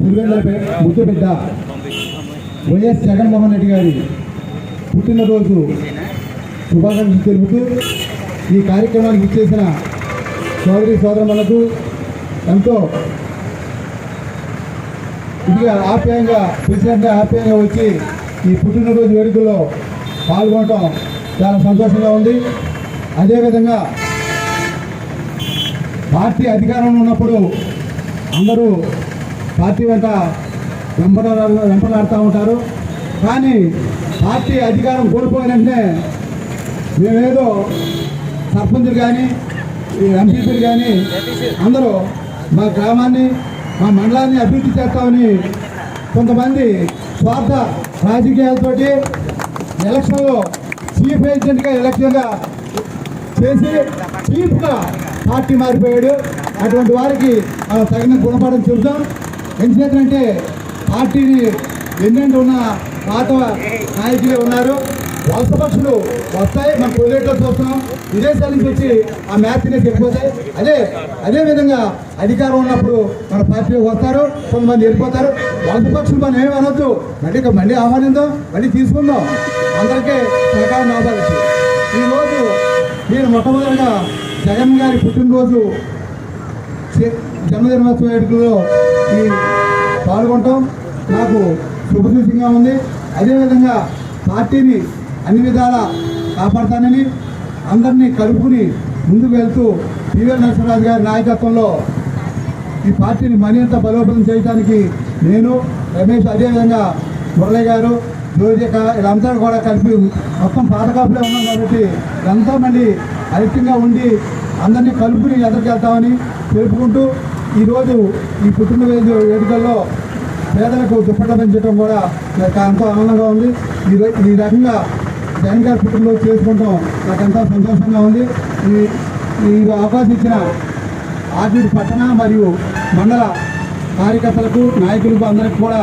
పులివెందులపై ముద్దు బిడ్డ వైఎస్ జగన్మోహన్ రెడ్డి గారి పుట్టినరోజు శుభాకాంక్షలు తెలుపుతూ ఈ కార్యక్రమానికి ఇచ్చేసిన సోదరి సోదరులకు ఎంతో ఇదిగా ఆప్యాయంగా ప్రెసిడెంట్గా ఆప్యాయంగా వచ్చి ఈ పుట్టినరోజు వేడుకల్లో పాల్గొనడం చాలా సంతోషంగా ఉంది. అదేవిధంగా పార్టీ అధికారంలో ఉన్నప్పుడు అందరూ పార్టీ వెంట వెంపడా వెంపలాడుతూ ఉంటారు. కానీ పార్టీ అధికారం కోల్పోయిన వెంటనే మేమేదో సర్పంచులు కానీ ఎంపీపీలు కానీ అందరూ మా గ్రామాన్ని మా మండలాన్ని అభివృద్ధి చేస్తామని కొంతమంది స్వార్థ రాజకీయాలతోటి ఎలక్షన్లో చీఫ్ ఏజెంట్గా ఎలక్షన్గా చేసి చీఫ్గా పార్టీ మారిపోయాడు. అటువంటి వారికి ఆ, తగిన గుణపాఠం చెబుతాం. ఎందుచేతంటే పార్టీని ఎన్నెండు ఉన్న పాత నాయకులే ఉన్నారు. వలస పక్షులు వస్తాయి మనం పొలిట్లో చూస్తున్నాం. విదేశాల నుంచి వచ్చి ఆ మ్యాచ్ని వెళ్ళిపోతాయి. అదే అదేవిధంగా అధికారం ఉన్నప్పుడు మన పార్టీలోకి వస్తారు కొంతమంది వెళ్ళిపోతారు. వలస పక్షులు మనం ఏమి అనొద్దు. మళ్ళీ మళ్ళీ ఆహ్వానిద్దాం మళ్ళీ తీసుకుందాం. అందరికీ సహకారం అవ్వాలి ఈరోజు నేను మొట్టమొదటిగా జగన్ గారి పుట్టినరోజు జన్మదినోత్సవ వేడుకల్లో ఈ పాల్గొనటం నాకు శుభసూచంగా ఉంది. అదేవిధంగా పార్టీని అన్ని విధాల కాపాడతానని అందరినీ కలుపుకుని ముందుకు వెళ్తూ పివిఎల్ నరసింహరాజు గారి నాయకత్వంలో ఈ పార్టీని మరింత బలోపేతం చేయడానికి నేను రమేష్ అదేవిధంగా మురళి గారు జ్యోతిక వీళ్ళంతా కూడా కలిపి మొత్తం పాతకాపులే ఉన్నాం కాబట్టి ఇదంతా మళ్ళీ ఐక్యంగా ఉండి అందరినీ కలుపుని ఎదురుకెళ్తామని తెలుపుకుంటూ ఈరోజు ఈ పుట్టినరోజు వేడుకల్లో పేదలకు దుప్పట పెంచడం కూడా నాకు ఎంతో ఆనందంగా ఉంది. ఈ ఈ రకంగా జగన్ గారి పుట్టినరోజు చేసుకుంటాం. నాకు ఎంతో సంతోషంగా ఉంది. ఈ ఈ అవకాశం ఇచ్చిన ఆర్జీడి పట్టణ మరియు మండల కార్యకర్తలకు నాయకులకు అందరికి కూడా